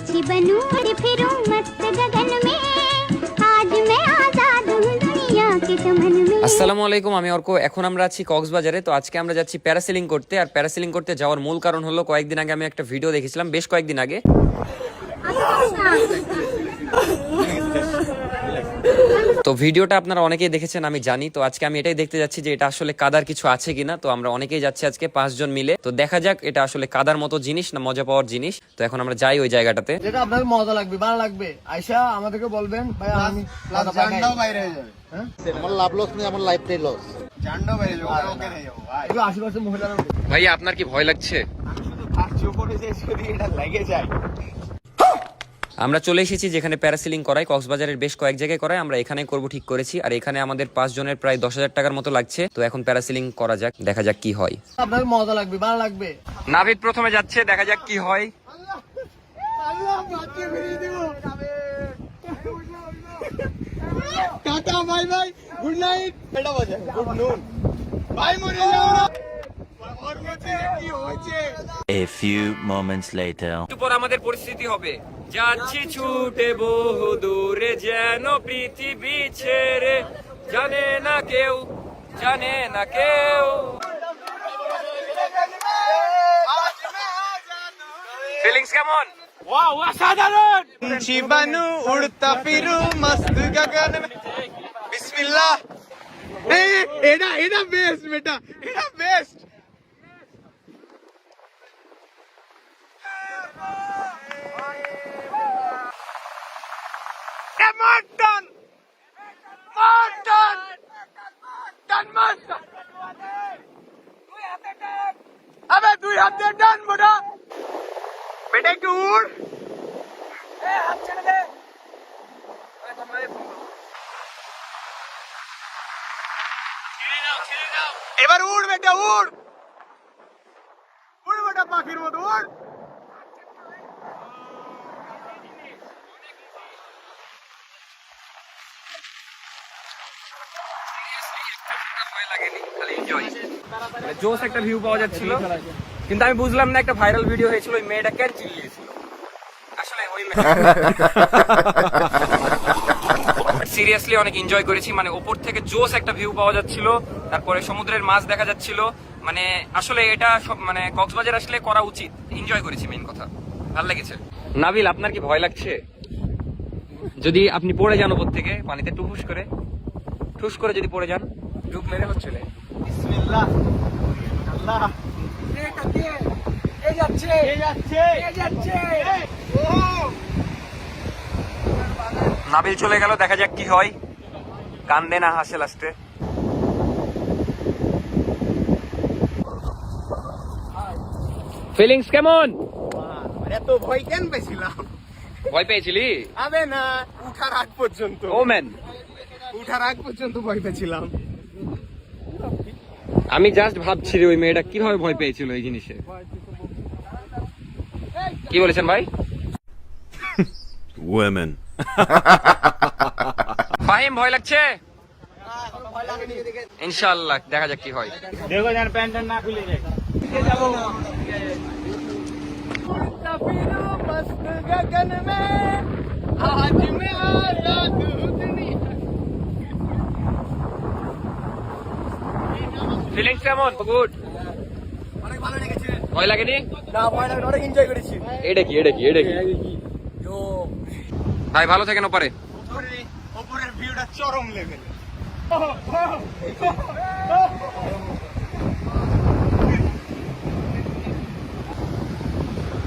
पंछी बनूं उड़ फिरूं मस्त गगन में आज मैं आजाद हूँ दुनिया के चमन में আসসালামু আলাইকুম আমি অর্ক এখন আমরা আছি কক্সবাজারে তো আজকে আমরা যাচ্ছি প্যারাসেলিং করতে আর প্যারাসেলিং করতে যাওয়ার মূল কারণ হলো কয়েকদিন আগে আমি একটা ভিডিও দেখেছিলাম বেশ কয়েকদিন আগে তো ভিডিওটা আপনারা অনেকেই দেখেছেন আমি জানি। তো আজকে আমি এটাই দেখতে যাচ্ছি যে এটা আসলে কাদার কিছু আছে কিনা। তো আমরা অনেকেই যাচ্ছি আজকে পাঁচজন মিলে। তো দেখা যাক এটা আসলে কাদার মতো জিনিস না মজা পাওয়ার জিনিস। তো এখন আমরা যাই ওই জায়গাটাতে। যেটা আপনার মজা লাগবে ভালো লাগবে। আয়সা আমাদেরকে বলবেন ভাই আমি জানটাও বাইরে হয়ে যাবে। হ্যাঁ? আমার লাভ লস নেই আমার লাইফটাই লস জানটাও বাইরে যাবে ওকে যাব ভাই। আশেপাশে মহিলারা ভাই আপনার কি ভয় লাগছে? আমি শুধু ভাবছি উপরে যে যদি এটা লেগে যায়। আমরা চলে এসেছি যেখানে প্যারাসিলিং করায় কক্সবাজারের বেশ কয়েক জায়গায় করায় আমরা এখানে করব ঠিক করেছি। আর এখানে আমাদের পাঁচ জনের প্রায় দশ হাজার টাকার মতো লাগছে। তো এখন প্যারাসিলিং করা যাক দেখা যাক কি হয়। আপনার মজা লাগবে ভালো লাগবে। নাভিদ প্রথমে যাচ্ছে দেখা যাক কি হয়। Tata bye bye good night এটা বাজে গুড নুন ভাই মরে যাও না। A few moments later. পর আমাদের পরিস্থিতি হবে। যাচ্ছি ছুটে বহু দূরে যেন পৃথিবী ছেড়ে। জানে না কেউ জানে না কেউ। ফিলিংস কেমন? ওয়াও অসাধারণ! জীবাণু উড়তা ফিরু মস্ত গগন। বিসমিল্লাহ। এটা এটা বেস্ট বেটা এটা বেস্ট ए एडा एडा बेस्ट बेटा एडा best mutton mutton done mutton আবে দুই হাতে ডান মোটা বেটা একটু উড় এবার উড় বেটা উড় উড় বেটা পাখির মতো উড় জোস একটা ভিউ পাওয়া যাচ্ছিল। কিন্তু আমি বুঝলাম না, একটা ভাইরাল ভিডিও হয়েছিল, ওই মেয়েটা কেন চিল্লিয়েছিল? আসলে ওই সিরিয়াসলি অনেক এনজয় করেছি মানে থেকে জোস একটা ভিউ পাওয়া যাচ্ছিল, তারপরে সমুদ্রের মাছ দেখা যাচ্ছিল। মানে আসলে এটা মানে কক্সবাজার আসলে করা উচিত। এনজয় করেছি মেইন কথা। ভালো লেগেছে। নাবিল, আপনার কি ভয় লাগছে? যদি আপনি পড়ে যান ওপর থেকে, পানিতে টুহুস করে। ঠুস করে যদি পড়ে যান। ডুব মেরে হচ্ছে বিসমিল্লাহ। আল্লাহ। এই যাচ্ছে? এই যাচ্ছে? এই যাচ্ছে? নাবিল চলে গেল দেখা যাক কি হয়। কান্দে না হাসে লাস্টে ফিলিংস কেমন? এত ভয় কেন পেয়েছিলাম? ভয় পেয়েছিলি? আবে না উঠার আগ পর্যন্ত। ও ম্যান উঠার আগ পর্যন্ত ভয় পেয়েছিলাম। আমি জাস্ট ভাবছি ওই মেয়েটা কীভাবে ভয় পেয়েছিল এই জিনিসে। কি বলেছেন ভাই? ওয়েমেন ফাহিম ভয় লাগছে? ইনশাল্লাহ দেখা যাক কি হয়। দেখো যেন না খুলে যায়। গগন মে আজ ফিলিংস কেমন গুড ভয় লাগেনি না ভয় লাগবে অনেক এনজয় করেছি এটা কি এটা কি এটা কি ভাই ভালো থাকেন ওপারে ওপরে- ওপরের ভিউটা চরম লেভেল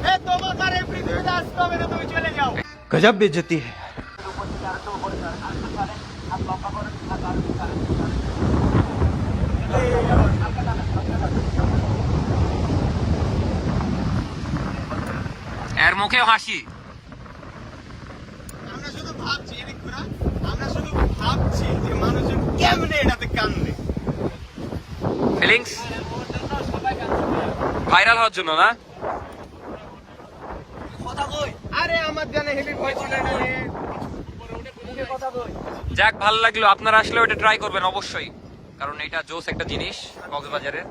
এ তোমাকে আর এই পৃথিবীতে আসতে হবে না তুমি চলে যাও गजब बेइज्जती है এর মুখেও হাসি। আমরা শুধু ভাবছি আমরা শুধু ভাবছি যে মানুষজন কেমনে এটাতে কান্দে ফিলিংস? ভাইরাল হওয়ার জন্য না? আরে আমার জানে হেভি ভয় ছিল না যাক ভালো লাগল। আপনারা আসলে ওটা ট্রাই করবেন অবশ্যই। কারণ এটা জোস একটা জিনিস কক্সবাজারের।